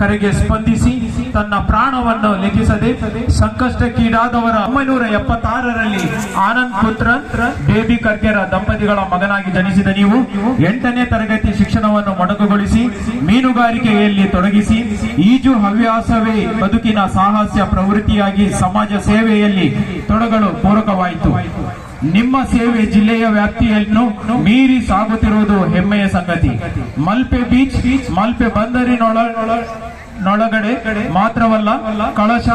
ಕರೆಗೆ ಸ್ಪಂದಿಸಿ ತನ್ನ ಪ್ರಾಣವನ್ನು ಲೆಕ್ಕಿಸದೆ ಸಂಕಷ್ಟಕ್ಕೀಡಾದವರ ಒಂಬೈನೂರ ಎಪ್ಪತ್ತಾರರಲ್ಲಿ ಆನಂದ್ ಪುತ್ರ ಬೇಬಿ ಕರ್ಕೆರ ದಂಪತಿಗಳ ಮಗನಾಗಿ ಜನಿಸಿದ ನೀವು ಎಂಟನೇ ತರಗತಿ ಶಿಕ್ಷಣವನ್ನು ಮೊಟಕುಗೊಳಿಸಿ ಮೀನುಗಾರಿಕೆಯಲ್ಲಿ ತೊಡಗಿಸಿ ಈಜು ಹವ್ಯಾಸವೇ ಬದುಕಿನ ಸಾಹಸ್ಯ ಪ್ರವೃತ್ತಿಯಾಗಿ ಸಮಾಜ ಸೇವೆಯಲ್ಲಿ ತೊಡಗಲು ಪೂರಕವಾಯಿತು. ನಿಮ್ಮ ಸೇವೆ ಜಿಲ್ಲೆಯ ವ್ಯಾಪ್ತಿಯನ್ನು ಮೀರಿ ಸಾಗುತ್ತಿರುವುದು ಹೆಮ್ಮೆಯ ಸಂಗತಿ. ಮಲ್ಪೆ ಬೀಚ್, ಮಲ್ಪೆ ಬಂದರಿನೊಳ ನೊಳಗಡೆ ಮಾತ್ರವಲ್ಲ, ಕಳಶ,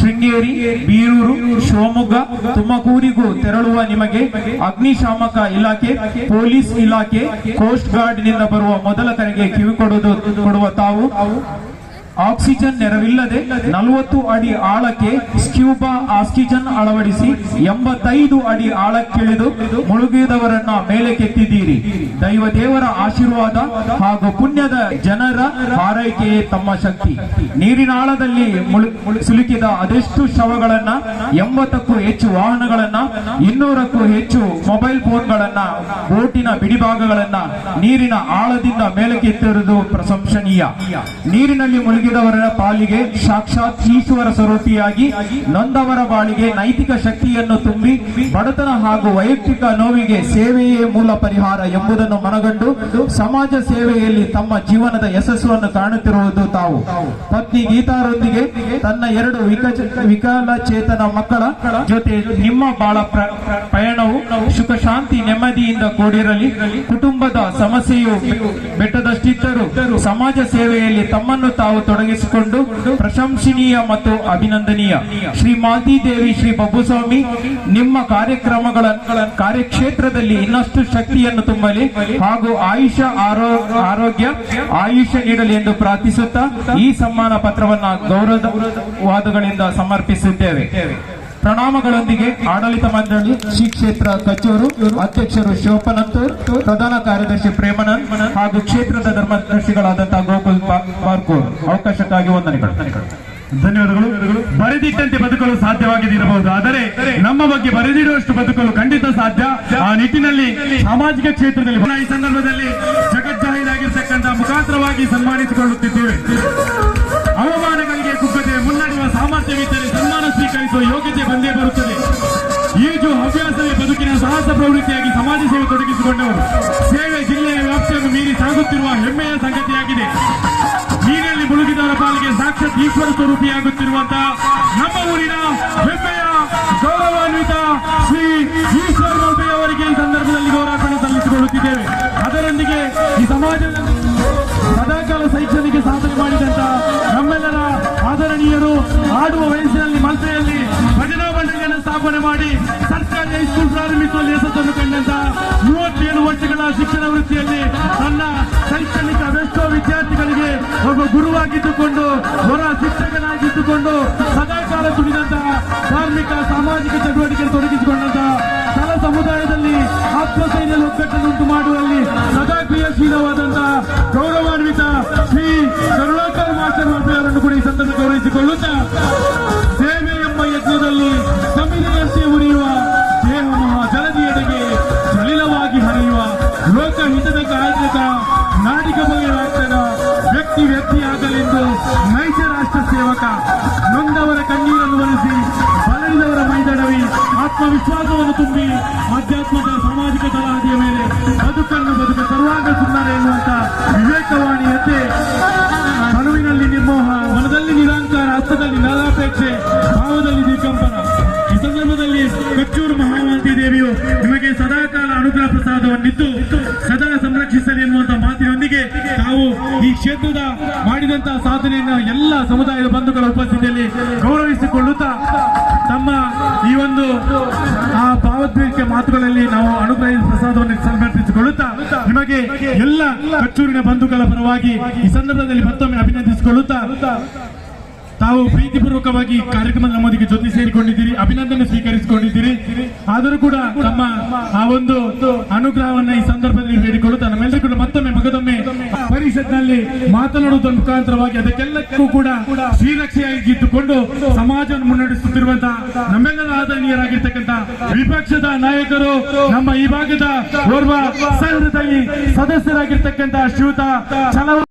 ಶೃಂಗೇರಿ, ಬೀರೂರು, ಶಿವಮೊಗ್ಗ, ತುಮಕೂರಿಗೂ ತೆರಳುವ ನಿಮಗೆ ಅಗ್ನಿಶಾಮಕ ಇಲಾಖೆ, ಪೊಲೀಸ್ ಇಲಾಖೆ, ಕೋಸ್ಟ್ ಗಾರ್ಡ್ನಿಂದ ಬರುವ ಮೊದಲ ಕರೆಗೆ ಕಿವಿ ಕೊಡುವುದು ಕೊಡುವ ತಾವು. ಆಕ್ಸಿಜನ್ ನೆರವಿಲ್ಲದೆ ನಲವತ್ತು ಅಡಿ ಆಳಕ್ಕೆ ಸ್ಕ್ಯೂಬಾ ಆಕ್ಸಿಜನ್ ಅಳವಡಿಸಿ ಎಂಬತ್ತೈದು ಅಡಿ ಆಳಕ್ಕಿಳಿದು ಮುಳುಗಿದವರನ್ನ ಮೇಲಕ್ಕೆತ್ತಿದ್ದೀರಿ. ದೈವ ದೇವರ ಆಶೀರ್ವಾದ ಹಾಗೂ ಪುಣ್ಯದ ಜನರ ಹಾರೈಕೆಯೇ ತಮ್ಮ ಶಕ್ತಿ. ನೀರಿನ ಆಳದಲ್ಲಿ ಸಿಲುಕಿದ ಅದೆಷ್ಟು ಶವಗಳನ್ನ, ಎಂಬತ್ತಕ್ಕೂ ಹೆಚ್ಚು ವಾಹನಗಳನ್ನ, ಇನ್ನೂರಕ್ಕೂ ಹೆಚ್ಚು ಮೊಬೈಲ್ ಫೋನ್ಗಳನ್ನ, ಬೋಟಿನ ಬಿಡಿಭಾಗಗಳನ್ನ ನೀರಿನ ಆಳದಿಂದ ಮೇಲಕ್ಕೆತ್ತಿರುವುದು ಪ್ರಶಂಸನೀಯ. ನೀರಿನಲ್ಲಿ ಮುಳುಗಿದವರ ಪಾಲಿಗೆ ಸಾಕ್ಷಾತ್ ಈಶ್ವರ ಸ್ವರೂಪಿಯಾಗಿ ನೊಂದವರ ಬಾಳಿಗೆ ನೈತಿಕ ಶಕ್ತಿಯನ್ನು ತುಂಬಿ ಬಡತನ ಹಾಗೂ ವೈಯಕ್ತಿಕ ನೋವಿಗೆ ಸೇವೆಯೇ ಮೂಲ ಪರಿಹಾರ ಎಂಬುದನ್ನು ಮನಗಂಡು ಸಮಾಜ ಸೇವೆಯಲ್ಲಿ ತಮ್ಮ ಜೀವನದ ಯಶಸ್ಸನ್ನು ಕಾಣುತ್ತಿರುವುದು ತಾವು. ಪತ್ನಿ ಗೀತಾರೊಂದಿಗೆ ತನ್ನ ಎರಡು ವಿಕಲಚೇತನ ಮಕ್ಕಳ ಜೊತೆ ನಿಮ್ಮ ಬಾಳ ಪ್ರ- ಪಯಣವು ಸುಖ, ಶಾಂತಿ, ನೆಮ್ಮದಿಯಿಂದ ಕೂಡಿರಲಿ. ಕುಟುಂಬದ ಸಮಸ್ಯೆಯು ಬೆಟ್ಟದಷ್ಟಿದ್ದರು ಸಮಾಜ ಸೇವೆಯಲ್ಲಿ ತಮ್ಮನ್ನು ತಾವು ತೊಡಗಿಸಿಕೊಂಡು ಪ್ರಶಂಸನೀಯ ಮತ್ತು ಅಭಿನಂದನೀಯ. ಶ್ರೀ ಮಾಲ್ತಿದೇವಿ, ಶ್ರೀ ಬಬ್ಬುಸ್ವಾಮಿ, ನಿಮ್ಮ ಕಾರ್ಯಕ್ರಮಗಳ ಕಾರ್ಯಕ್ಷೇತ್ರದಲ್ಲಿ ಇನ್ನಷ್ಟು ಶಕ್ತಿಯನ್ನು ತುಂಬಲಿ ಹಾಗೂ ಆಯುಷ ಆರೋ- ಆರೋಗ್ಯ ಆಯುಷ್ಯ ನೀಡಲಿ ಎಂದು ಪ್ರಾರ್ಥಿಸುತ್ತಾ ಈ ಸಮ್ಮಾನ ಪತ್ರವನ್ನು ಗೌರವವಾದಗಳಿಂದ ಸಮರ್ಪಿಸಿದ್ದೇವೆ ಪ್ರಣಾಮಗಳೊಂದಿಗೆ ಆಡಳಿತ ಮಂಡಳಿ, ಶ್ರೀ ಕ್ಷೇತ್ರ ಕಚೂರು, ಅಧ್ಯಕ್ಷರು ಶೋಪನಂತ ಪ್ರಧಾನ ಕಾರ್ಯದರ್ಶಿ ಪ್ರೇಮನಂದ್ ಹಾಗೂ ಕ್ಷೇತ್ರದ ಧರ್ಮದರ್ಶಿಗಳಾದಂತಹ ಗೋಕುಲ್ ಪಾರ್ಕೂರ್. ಅವಕಾಶಕ್ಕಾಗಿ ವಂದನೆಗಳು. ಧನ್ಯವಾದಗಳು. ಬರೆದಿಟ್ಟಂತೆ ಬದುಕಲು ಸಾಧ್ಯವಾಗದಿರಬಹುದು ಆದರೆ ನಮ್ಮ ಬಗ್ಗೆ ಬರೆದಿಡುವಷ್ಟು ಬದುಕಲು ಖಂಡಿತ ಸಾಧ್ಯ. ಆ ನಿಟ್ಟಿನಲ್ಲಿ ಸಾಮಾಜಿಕ ಕ್ಷೇತ್ರದಲ್ಲಿ ಈ ಸಂದರ್ಭದಲ್ಲಿ ಜಗಜ್ಜಾಹೀರಾಗಿರ್ತಕ್ಕಂಥ ಮುಖಾಂತರವಾಗಿ ಸನ್ಮಾನಿಸಿಕೊಳ್ಳುತ್ತಿದ್ದೇವೆ. ಸಮಾಜ ಸೇವೆ ತೊಡಗಿಸಿಕೊಂಡವರು. ಸೇವೆ ಜಿಲ್ಲೆಯ ವ್ಯಾಪ್ತಿಯನ್ನು ಮೀರಿ ಸಾಗುತ್ತಿರುವ ಹೆಮ್ಮೆಯ ಸಂಗತಿಯಾಗಿದೆ. ನೀರಿನಲ್ಲಿ ಮುಳುಗಿದವರ ಪಾಲಿಗೆ ಸಾಕ್ಷಾತ್ ಈಶ್ವರ ಸ್ವರೂಪಿಯಾಗುತ್ತಿರುವಂತಹ ನಮ್ಮ ಊರಿನ ಹೆಮ್ಮೆಯ ಗೌರವಾನ್ವಿತ ಶ್ರೀ ಈಶ್ವರ ಅವರಿಗೆ ಈ ಸಂದರ್ಭದಲ್ಲಿ ಗೌರವ ಸಲ್ಲಿಸಿಕೊಳ್ಳುತ್ತಿದ್ದೇವೆ. ಅದರೊಂದಿಗೆ ಈ ಸಮಾಜದಲ್ಲಿ ಸದಾಕಾಲ ಶೈಕ್ಷಣಿಕ ಸಾಧನೆ ಮಾಡಿದಂತ ನಮ್ಮೆಲ್ಲರ ಆದರಣೀಯರು ಆಡುವ ವಯಸ್ಸಿನಲ್ಲಿ ಮಲ್ಪೆಯಲ್ಲಿ ಭಜನಾ ಮಂಡಳಿಯನ್ನು ಸ್ಥಾಪನೆ ಮಾಡಿ ಸರ್ಕಾರಿ ಹೈಸ್ಕೂಲ್ ಪ್ರಾರಂಭಿಸುವಲ್ಲಿ ಯಶಸ್ಸನ್ನು ಕಂಡಂತ ಮೂವತ್ತೇಳು ವರ್ಷಗಳ ಶಿಕ್ಷಣ ವೃತ್ತಿಯಲ್ಲಿ ತನ್ನ ಶೈಕ್ಷಣಿಕ ವೆಷ್ಟೋ ವಿದ್ಯಾರ್ಥಿಗಳಿಗೆ ಒಬ್ಬ ಗುರುವಾಗಿದ್ದುಕೊಂಡು ಹೊರ ಶಿಕ್ಷಕನಾಗಿದ್ದುಕೊಂಡು ಸದಾಕಾಲ ತುಂಬಿದಂತಹ ಧಾರ್ಮಿಕ ಸಾಮಾಜಿಕ ಚಟುವಟಿಕೆ ತೊಡಗಿಸಿಕೊಂಡಂತಹ ಕಲ ಸಮುದಾಯದಲ್ಲಿ ಆತ್ಮಸೈನ್ಯ ಒಗ್ಗಟ್ಟನ್ನುಂಟು ಮಾಡುವಲ್ಲಿ ಸದಾ ಕ್ರಿಯಾಶೀಲವಾದಂತಹ ಗೌರವಾನ್ವಿತ ಶ್ರೀ ಕರುಣಾಕರ್ ಮಾಸ್ಟರ್ ಅವರನ್ನು ಕೂಡ ಈ ಸಂದರ್ಭ ಗೌರವಿಸಿಕೊಳ್ಳುತ್ತಾ ಸೇವೆ ಎಂಬ ಯಜ್ಞದಲ್ಲಿ ವ್ಯಕ್ತಿ ವ್ಯಕ್ತಿಯಾಗಲೆಂದು ನೈಜ ರಾಷ್ಟ್ರ ಸೇವಕ, ನೊಂದವರ ಕಣ್ಣೀರನ್ನು ಒಲಿಸಿ ಬಲರಿದವರ ಮೈದಡವಿ ಆತ್ಮವಿಶ್ವಾಸವನ್ನು ತುಂಬಿ ಆಧ್ಯಾತ್ಮದ ಸಾಮಾಜಿಕ ತಲಾದಿಯ ಮೇಲೆ ಬದುಕನ್ನು ಬದುಕ ಸರ್ವಾಂಗ ಸುಂದರ ಎನ್ನುವಂತ ವಿವೇಕವಾಣಿಯಂತೆ ಮನುವಿನಲ್ಲಿ ನಿರ್ಮೋಹ, ಮನದಲ್ಲಿ ನಿರಾಂಕಾರ, ಹಸ್ತದಲ್ಲಿ ನರಾಪೇಕ್ಷೆ, ಭಾವದಲ್ಲಿ ದಿಗಂಬರ ಈ ಸಂದರ್ಭದಲ್ಲಿ ಕಚ್ಚೂರು ಮಹಾಮಾಂತಿ ದೇವಿಯು ನಿಮಗೆ ಸದಾಕಾಲ ಅನುಗ್ರಹ ಪ್ರಸಾದವನ್ನಿದ್ದು ಸದಾ ಸಂರಕ್ಷಿಸಲಿ ಎನ್ನುವಂತ ಮಾತಿನೊಂದಿಗೆ ತಾವು ಈ ಕ್ಷೇತ್ರದ ಮಾಡಿದಂತಹ ಸಾಧನೆಯನ್ನ ಎಲ್ಲ ಸಮುದಾಯದ ಬಂಧುಗಳ ಉಪಸ್ಥಿತಿಯಲ್ಲಿ ಗೌರವಿಸಿಕೊಳ್ಳುತ್ತಾ ತಮ್ಮ ಈ ಒಂದು, ಆ ಭಾವೋದ್ವೇಗ ಮಾತುಗಳಲ್ಲಿ ನಾವು ಅನುಗ್ರಹ ಪ್ರಸಾದವನ್ನು ಸಮರ್ಪಿಸಿಕೊಳ್ಳುತ್ತಾ ನಿಮಗೆ ಎಲ್ಲ ಕಚ್ಚೂರಿನ ಬಂಧುಗಳ ಪರವಾಗಿ ಈ ಸಂದರ್ಭದಲ್ಲಿ ಮತ್ತೊಮ್ಮೆ ಅಭಿನಂದಿಸಿಕೊಳ್ಳುತ್ತಾ ತಾವು ಪ್ರೀತಿಪೂರ್ವಕವಾಗಿ ಕಾರ್ಯಕ್ರಮದ ನಮ್ಮೊಂದಿಗೆ ಜೊತೆ ಸೇರಿಕೊಂಡಿದ್ದೀರಿ, ಅಭಿನಂದನೆ ಸ್ವೀಕರಿಸಿಕೊಂಡಿದ್ದೀರಿ. ಆದರೂ ಕೂಡ ತಮ್ಮ ಆ ಒಂದು ಅನುಗ್ರಹವನ್ನ ಈ ಸಂದರ್ಭದಲ್ಲಿ ಬೇಡಿಕೊಳ್ಳುತ್ತಾ ನಮ್ಮೆಲ್ಲರಿಗೂ ಕೂಡ ಮತ್ತೊಮ್ಮೆ ಮಗದೊಮ್ಮೆ ಪರಿಷತ್ನಲ್ಲಿ ಮಾತನಾಡುವುದರ ಮುಖಾಂತರವಾಗಿ ಅದಕ್ಕೆಲ್ಲಕ್ಕೂ ಕೂಡ ಶ್ರೀರಕ್ಷೆಯಾಗಿದ್ದುಕೊಂಡು ಸಮಾಜವನ್ನು ಮುನ್ನಡೆಸುತ್ತಿರುವಂತಹ ನಮ್ಮೆಲ್ಲರ ಆದರಣೀಯರಾಗಿರ್ತಕ್ಕಂಥ ವಿಪಕ್ಷದ ನಾಯಕರು ನಮ್ಮ ಈ ಭಾಗದ ಓರ್ವ ಸಹೃದಯಿ ಸದಸ್ಯರಾಗಿರ್ತಕ್ಕಂಥ ಶ್ರೀಯುತ ಚಲವ